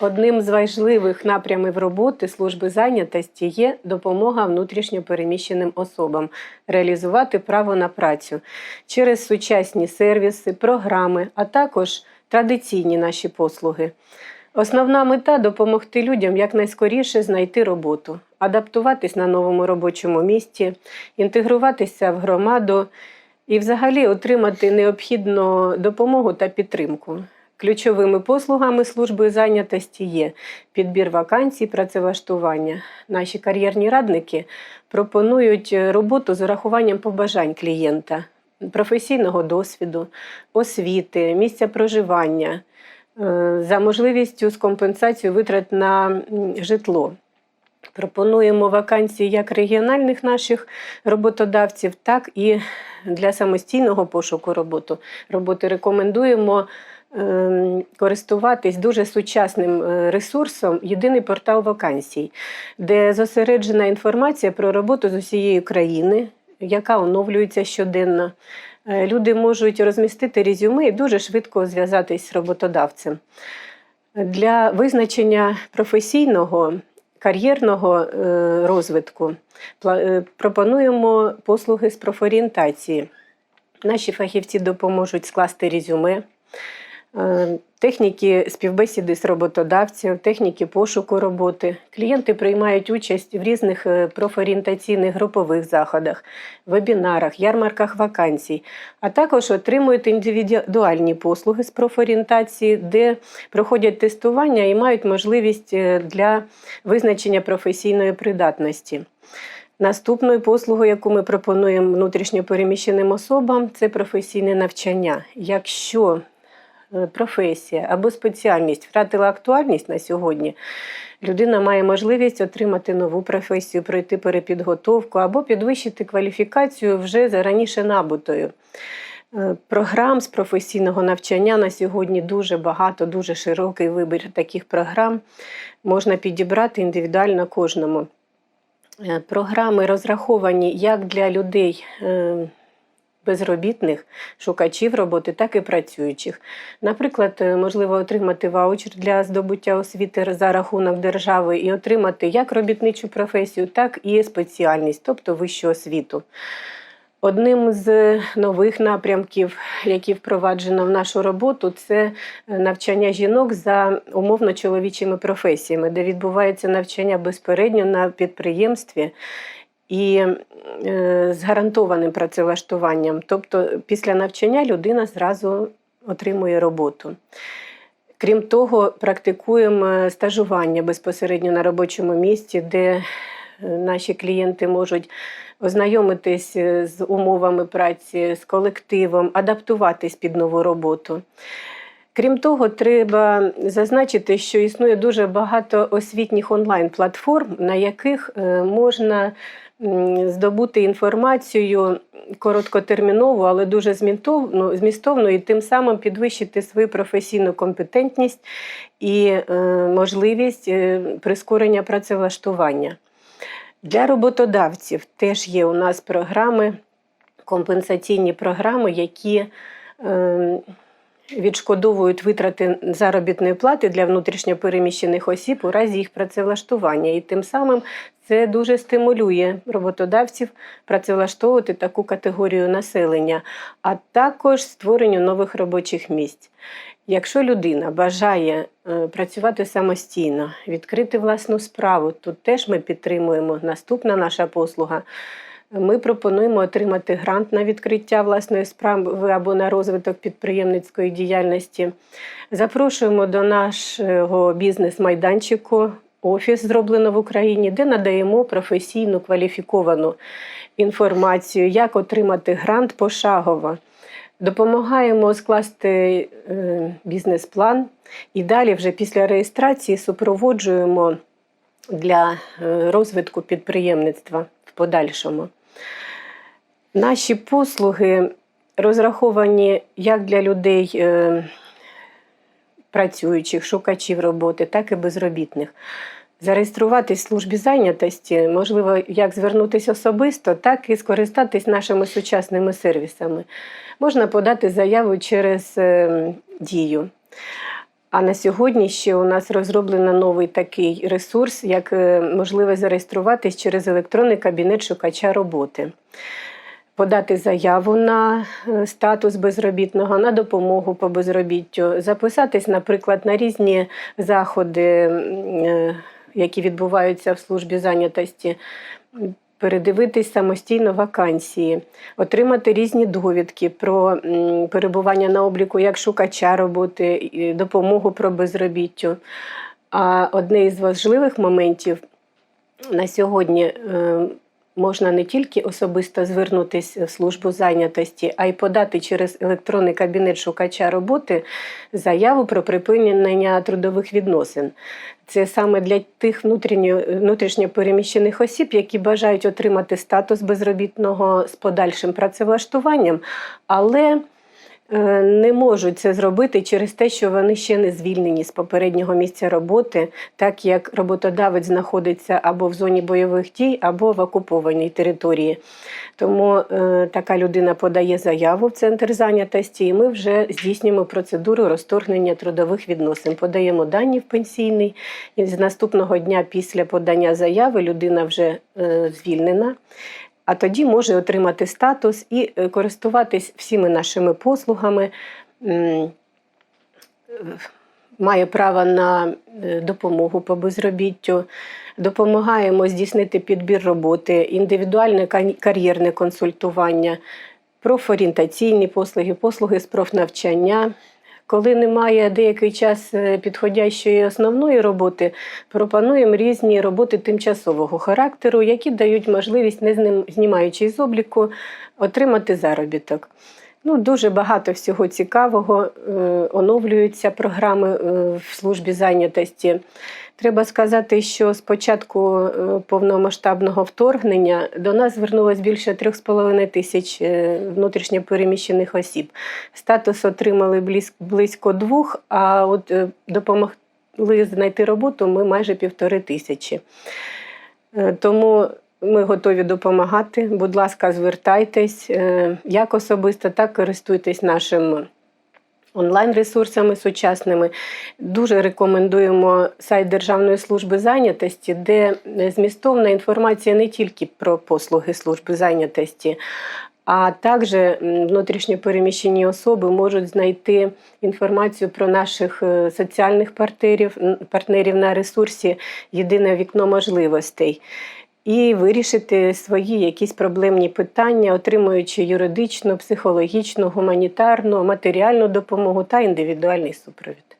Одним з важливих напрямів роботи служби зайнятості є допомога внутрішньо переміщеним особам реалізувати право на працю через сучасні сервіси, програми, а також традиційні наші послуги. Основна мета допомогти людям якнайскоріше знайти роботу, адаптуватись на новому робочому місці, інтегруватися в громаду і взагалі отримати необхідну допомогу та підтримку. Ключовими послугами служби зайнятості є підбір вакансій, працевлаштування. Наші кар'єрні радники пропонують роботу з урахуванням побажань клієнта, професійного досвіду, освіти, місця проживання, е, за можливістю з компенсацією витрат на житло. Пропонуємо вакансії як регіональних наших роботодавців, так і для самостійного пошуку роботи. роботи. Рекомендуємо користуватись дуже сучасним е, ресурсом Єдиний портал вакансій, де зосереджена інформація про роботу з усієї країни, яка оновлюється щоденно. Е, Люди можуть розмістити резюме і дуже швидко зв'язатись з роботодавцем. Для визначення професійного кар'єрного е, розвитку пропонуємо послуги з профорієнтації. Наші фахівці допоможуть скласти резюме, техніки співбесіди з роботодавцем, техніки пошуку роботи. Клієнти приймають участь в різних е, профорієнтаційних групових заходах, вебінарах, ярмарках вакансій, а також отримують індивідуальні послуги з профорієнтації, де проходять тестування і мають можливість е, для визначення професійної придатності. Наступною послугою, яку ми пропонуємо внутрішньо переміщеним особам, це професійне навчання. Якщо е, професія або спеціальність втратила актуальність на сьогодні, людина має можливість отримати нову професію, пройти перепідготовку або підвищити кваліфікацію вже за раніше набутою. Е, Програм з професійного навчання на сьогодні дуже багато, дуже широкий вибір таких програм можна підібрати індивідуально кожному. Е, Програми розраховані як для людей е, безробітних, шукачів роботи, так і працюючих. Наприклад, е, можливо отримати ваучер для здобуття освіти за рахунок держави і отримати як робітничу професію, так і спеціальність, тобто вищу освіту. Одним з нових напрямків, які впроваджено в нашу роботу, це навчання жінок за умовно чоловічими професіями, де відбувається навчання безпередньо на підприємстві і е, з гарантованим працевлаштуванням. Тобто, після навчання людина зразу отримує роботу. Крім того, практикуємо стажування безпосередньо на робочому місці, де е, наші клієнти можуть ознайомитись е, з умовами праці, з колективом, адаптуватись під нову роботу. Крім того, треба зазначити, що існує дуже багато освітніх онлайн-платформ, на яких е, можна здобути інформацію короткотермінову, але дуже змістовну, і тим самим підвищити свою професійну компетентність і е, можливість е, прискорення працевлаштування. Для роботодавців теж є у нас програми, компенсаційні програми, які е, відшкодовують витрати заробітної плати для внутрішньопереміщених осіб у разі їх працевлаштування. І тим самим це дуже стимулює роботодавців працевлаштовувати таку категорію населення, а також створенню нових робочих місць. Якщо людина бажає е, працювати самостійно, відкрити власну справу, тут теж ми підтримуємо. Наступна наша послуга. Ми пропонуємо отримати грант на відкриття власної справи або на розвиток підприємницької діяльності. Запрошуємо до нашого бізнес-майданчику. Офіс зроблено в Україні, де надаємо професійну кваліфіковану інформацію, як отримати грант пошагово. Допомагаємо скласти е, бізнес-план і далі, вже після реєстрації, супроводжуємо для е, розвитку підприємництва в подальшому. Наші послуги розраховані як для людей е, працюючих, шукачів роботи, так і безробітних. Зареєструватись в службі зайнятості можливо як звернутися особисто, так і скористатись нашими сучасними сервісами. Можна подати заяву через е, дію. А на сьогодні ще у нас розроблено новий такий ресурс, як е, можливість зареєструватись через електронний кабінет шукача роботи. Подати заяву на е, статус безробітного, на допомогу по безробіттю, записатись, наприклад, на різні заходи, е, які відбуваються в службі зайнятості, передивитись самостійно вакансії, отримати різні довідки про перебування на обліку як шукача роботи, допомогу про безробіттю. А одне із важливих моментів на сьогодні е, можна не тільки особисто звернутися в службу зайнятості, а й подати через електронний кабінет шукача роботи заяву про припинення трудових відносин. Це саме для тих внутрішньо, переміщених осіб, які бажають отримати статус безробітного з подальшим працевлаштуванням, але не можуть це зробити через те, що вони ще не звільнені з попереднього місця роботи, так як роботодавець знаходиться або в зоні бойових дій, або в окупованій території. Тому е, така людина подає заяву в центр зайнятості, і ми вже здійснюємо процедуру розторгнення трудових відносин. Подаємо дані в пенсійний, і з наступного дня після подання заяви людина вже е, звільнена. А тоді може отримати статус і е, користуватись всіми нашими послугами. Має право на е, допомогу по безробіттю, допомагаємо здійснити підбір роботи, індивідуальне кар'єрне консультування, профорієнтаційні послуги, послуги з профнавчання. Коли немає деякий час е, підходящої основної роботи, пропонуємо різні роботи тимчасового характеру, які дають можливість, не знімаючи з обліку, отримати заробіток. Ну, дуже багато всього цікавого. е, Оновлюються програми е, в службі зайнятості. Треба сказати, що з початку е, повномасштабного вторгнення до нас звернулось більше 3,5 тисяч е, внутрішньо переміщених осіб. Статус отримали близько двох, а от допомогли знайти роботу ми майже півтори тисячі. Тому ми готові допомагати. Будь ласка, звертайтесь е, як особисто, так користуйтесь нашим онлайн-ресурсами сучасними. Дуже рекомендуємо сайт Державної служби зайнятості, де змістовна інформація не тільки про послуги служби зайнятості. А також м, внутрішньо переміщені особи можуть знайти інформацію про наших е, соціальних партнерів, партнерів на ресурсі Єдине вікно можливостей і вирішити свої якісь проблемні питання, отримуючи юридичну, психологічну, гуманітарну, матеріальну допомогу та індивідуальний супровід.